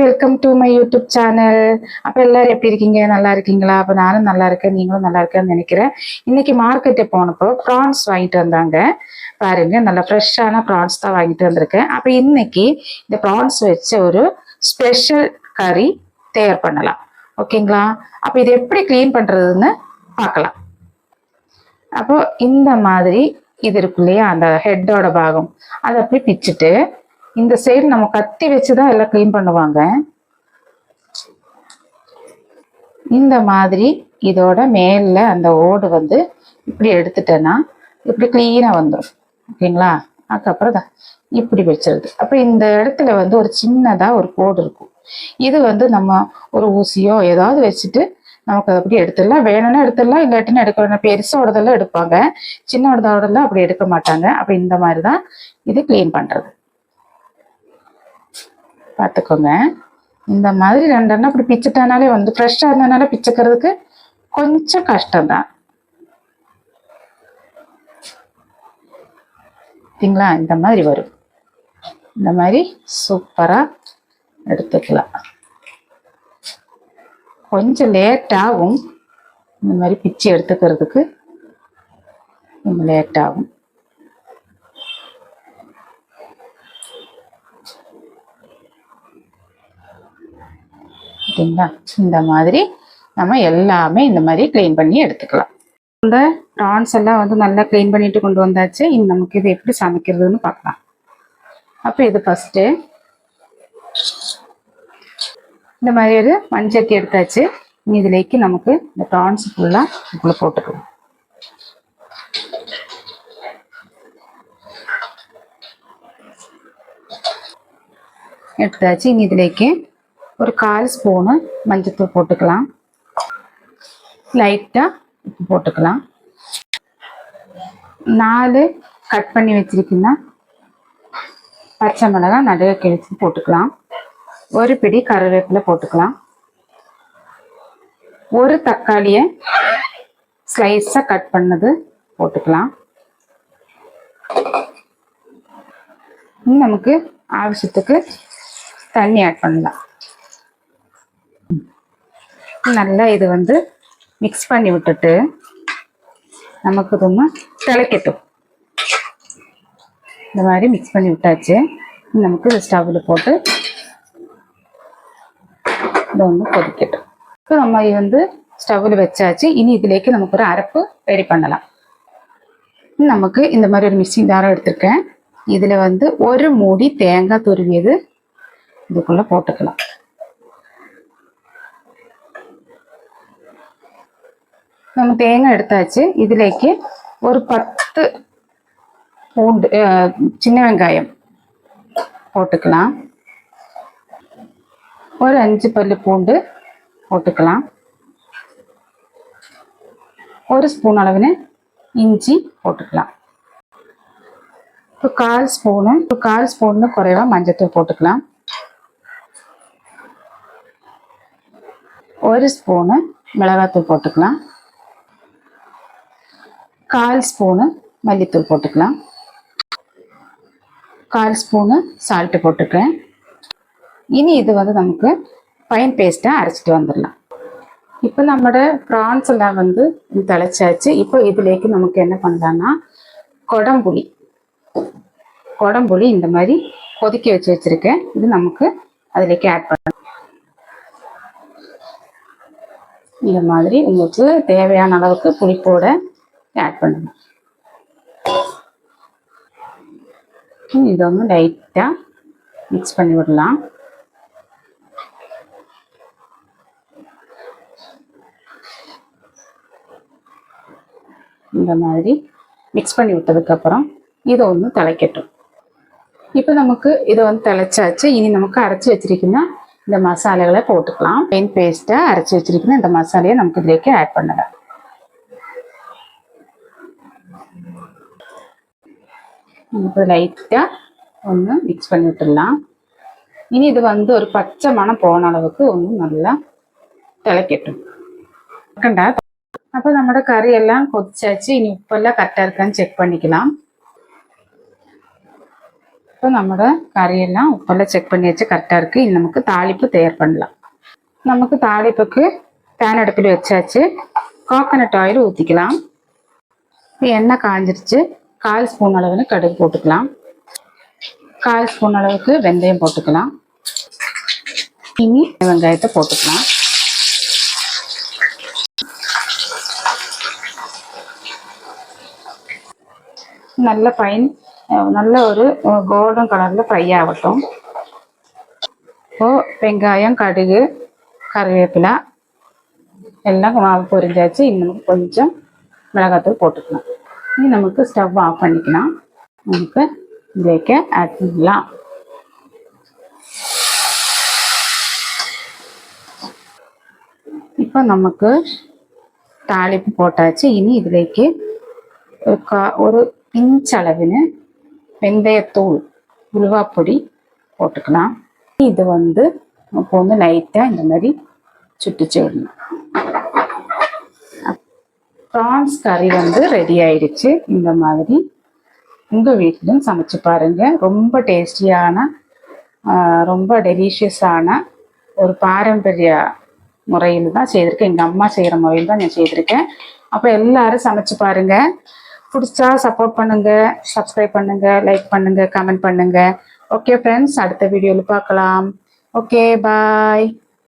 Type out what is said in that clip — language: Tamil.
Welcome to my YouTube channel அப்போ எல்லாரும் எப்படி இருக்கீங்க? நல்லா இருக்கீங்களா? அப்போ நானும் நல்லா இருக்கேன். நீங்களும் நல்லா இருக்கேன்னு நினைக்கிறேன். இன்னைக்கு மார்க்கெட்டு போனப்போ ப்ரான்ஸ் வாங்கிட்டு வந்தாங்க. பாருங்க நல்லா ஃப்ரெஷ்ஷான ப்ரான்ஸ் தான் வாங்கிட்டு வந்திருக்கேன். அப்போ இன்னைக்கு இந்த ப்ரான்ஸ் வச்ச ஒரு ஸ்பெஷல் கறி தயார் பண்ணலாம். ஓகேங்களா? அப்போ இது எப்படி க்ளீன் பண்ணுறதுன்னு பார்க்கலாம். அப்போ இந்த மாதிரி இது இருக்கு இல்லையா அந்த ஹெட்டோட பாகம். அதை அப்படியே பிச்சுட்டு இந்த சைடு நம்ம கத்தி வச்சு தான் எல்லாம் க்ளீன் பண்ணுவாங்க. இந்த மாதிரி இதோட மேல அந்த ஓடு வந்து இப்படி எடுத்துட்டேன்னா இப்படி க்ளீனாக வந்துடும் ஓகேங்களா? அதுக்கப்புறம் தான் இப்படி வச்சிருது. அப்போ இந்த இடத்துல வந்து ஒரு சின்னதாக ஒரு கோடு இருக்கும். இது வந்து நம்ம ஒரு ஊசியோ ஏதாவது வச்சுட்டு நமக்கு அதை அப்படி எடுத்துடலாம். வேணும்னா எடுத்துடலாம் இல்லாட்டினா எடுக்க வேணும் பெருசோடதெல்லாம் எடுப்பாங்க. சின்னோடதோடலாம் அப்படி எடுக்க மாட்டாங்க. அப்படி இந்த மாதிரி தான் இது க்ளீன் பண்ணுறது பார்த்துக்கோங்க இந்த மாதிரி ரெண்டெண்ணம் அப்படி பிச்சுட்டானாலே வந்து ஃப்ரெஷ்ஷாக இருந்தனால பிச்சுக்கிறதுக்கு கொஞ்சம் கஷ்டம்தான். பார்த்தீங்களா இந்த மாதிரி வரும். இந்த மாதிரி சூப்பராக எடுத்துக்கலாம். கொஞ்சம் லேட்டாகும் இந்த மாதிரி பிச்சு எடுத்துக்கிறதுக்கு கொஞ்சம் ஓகேங்களா இந்த மாதிரி நம்ம எல்லாமே இந்த மாதிரி க்ளீன் பண்ணி எடுத்துக்கலாம். இந்த ப்ரான்ஸ் எல்லாம் வந்து நல்லா க்ளீன் பண்ணிட்டு கொண்டு வந்தாச்சு. இனி நமக்கு இது எப்படி சமைக்கிறதுன்னு பார்க்கலாம். அப்போ இது ஃபஸ்ட்டு இந்த மாதிரி ஒரு மண்சட்டி எடுத்தாச்சு. இனி இதுலேக்கு நமக்கு இந்த ப்ரான்ஸ் ஃபுல்லாக இதுக்குள்ளே போட்டுக்கலாம். எடுத்தாச்சு. இனி இதுலேக்கு ஒரு கால் ஸ்பூனு மஞ்சத்தூள் போட்டுக்கலாம். லைட்டாக உப்பு போட்டுக்கலாம். நாலு கட் பண்ணி வச்சிருக்கீங்கன்னா பச்சை மிளகாய் நடுவே கிழிச்சு போட்டுக்கலாம். ஒரு பிடி கருவேப்பிலை போட்டுக்கலாம். ஒரு தக்காளியை ஸ்லைஸாக கட் பண்ணது போட்டுக்கலாம். நமக்கு ஆவசியத்துக்கு தண்ணி ஆட் பண்ணலாம். நல்லா இது வந்து மிக்ஸ் பண்ணி விட்டுட்டு நமக்கு ரொம்ப திளைக்கட்டும் இந்த மாதிரி மிக்ஸ் பண்ணி விட்டாச்சு. நமக்கு இது ஸ்டவ்வில் போட்டு இதை வந்து கொதிக்கட்டும். இப்போ நம்ம இது வந்து ஸ்டவ்வில் வச்சாச்சு. இனி இதுலேக்கு நமக்கு ஒரு அரப்பு ரெடி பண்ணலாம். நமக்கு இந்த மாதிரி ஒரு மிக்சிங் தாரம் எடுத்திருக்கேன். இதில் வந்து ஒரு மூடி தேங்காய் துருவியது இதுக்குள்ளே போட்டுக்கலாம். நம்ம தேங்காய் எடுத்தாச்சு. இதுலேக்கு ஒரு பத்து பூண்டு சின்ன வெங்காயம் போட்டுக்கலாம். ஒரு அஞ்சு பல்லு பூண்டு போட்டுக்கலாம். ஒரு ஸ்பூன் அளவிന് இஞ்சி போட்டுக்கலாம். இப்போ கால் ஸ்பூனு இப்போ கால் ஸ்பூன்னு குறைவாக மஞ்சத்தூள் போட்டுக்கலாம். ஒரு ஸ்பூனு மிளகாத்தூள் போட்டுக்கலாம். கால் ஸ்பூனு மல்லித்தூள் போட்டுக்கலாம். கால் ஸ்பூனு சால்ட்டு போட்டுக்கிறேன். இனி இது வந்து நமக்கு பைன் பேஸ்ட்டாக அரைச்சிட்டு வந்துடலாம். இப்போ நம்மளோட ப்ரான்ஸ் எல்லாம் வந்து தலைச்சாச்சு இப்போ இதுலேக்கு நமக்கு என்ன பண்ணலான்னா குடம்புளி. குடம்புளி இந்த மாதிரி கொதிக்க வச்சு வச்சுருக்கேன். இது நமக்கு அதுலேக்கு ஆட் பண்ணலாம். இந்த மாதிரி உங்களுக்கு தேவையான அளவுக்கு புளிப்போட ஆட் பண்ணணும் இதை வந்து லைட்டாக மிக்ஸ் பண்ணி விடலாம். இந்த மாதிரி மிக்ஸ் பண்ணி விட்டதுக்கப்புறம் இதை ஒன்று தலைக்கட்டும். இப்போ நமக்கு இதை வந்து தலைச்சாச்சு. இனி நமக்கு அரைச்சி வச்சிருக்கீங்கன்னா இந்த மசாலைகளை போட்டுக்கலாம். பெயின் பேஸ்ட்டை அரைச்சி வச்சிருக்கீங்கன்னா இந்த மசாலையை நமக்கு இதுலேக்கு ஆட் பண்ணலாம் இப்போ லைட்டாக ஒன்று மிக்ஸ் பண்ணி விட்டுடலாம். இனி இது வந்து ஒரு பச்சை மனம் போன அளவுக்கு ஒன்று நல்லா திளக்கட்டும் கண்டா அப்போ நம்மளோட கறியெல்லாம் கொதிச்சாச்சு. இனி உப்பெல்லாம் கரெக்டாக இருக்கான்னு செக் பண்ணிக்கலாம். இப்போ நம்மளோட கறியெல்லாம் உப்பெல்லாம் செக் பண்ணி வச்சு கரெக்டாக இருக்குது இனி நமக்கு தாளிப்பு தயார் பண்ணலாம். நமக்கு தாளிப்புக்கு பேன் அடுப்பில் வச்சாச்சு. கோகனட் ஆயில் ஊற்றிக்கலாம் எண்ணெய் காஞ்சிருச்சு. கால் ஸ்பூன் அளவுன்னு கடுகு போட்டுக்கலாம். கால் ஸ்பூன் அளவுக்கு வெந்தயம் போட்டுக்கலாம். இனி வெங்காயத்தை போட்டுக்கலாம். நல்ல ஃபைன் நல்ல ஒரு கோல்டன் கலரில் ஃப்ரை ஆகட்டும். இப்போ வெங்காயம் கடுகு கருவேப்பிலை எல்லாம் மாவு பொரிஞ்சாச்சு. இன்னும் கொஞ்சம் மிளகாத்தூள் போட்டுக்கலாம். இனி நமக்கு ஸ்டவ் ஆஃப் பண்ணிக்கலாம். நமக்கு பிரேக்கை ஆட் பண்ணிக்கலாம் இப்போ நமக்கு தாளிப்பு போட்டாச்சு. இனி இதுலேக்கு ஒரு கா ஒரு பிஞ்ச் அளவினு வெந்தயத்தூள் உலுவாப்பொடி போட்டுக்கலாம். இது வந்து இப்போ வந்து லைட்டாக இந்த மாதிரி சுட்டு விடணும். ப்ரான்ஸ் கறி வந்து ரெடி ஆயிடுச்சு. இந்த மாதிரி உங்கள் வீட்டிலும் சமைச்சு பாருங்க. ரொம்ப டேஸ்டியான ரொம்ப டெலிஷியஸான ஒரு பாரம்பரிய முறையில் தான் செய்திருக்கேன். எங்கள் அம்மா செய்கிற முறையில் தான் நான் செய்திருக்கேன். அப்போ எல்லாரும் சமைச்சு பாருங்க. பிடிச்சா சப்போர்ட் பண்ணுங்க சப்ஸ்கிரைப் பண்ணுங்க லைக் பண்ணுங்க கமெண்ட் பண்ணுங்க. ஓகே ஃப்ரெண்ட்ஸ் அடுத்த வீடியோவில் பார்க்கலாம். Okay bye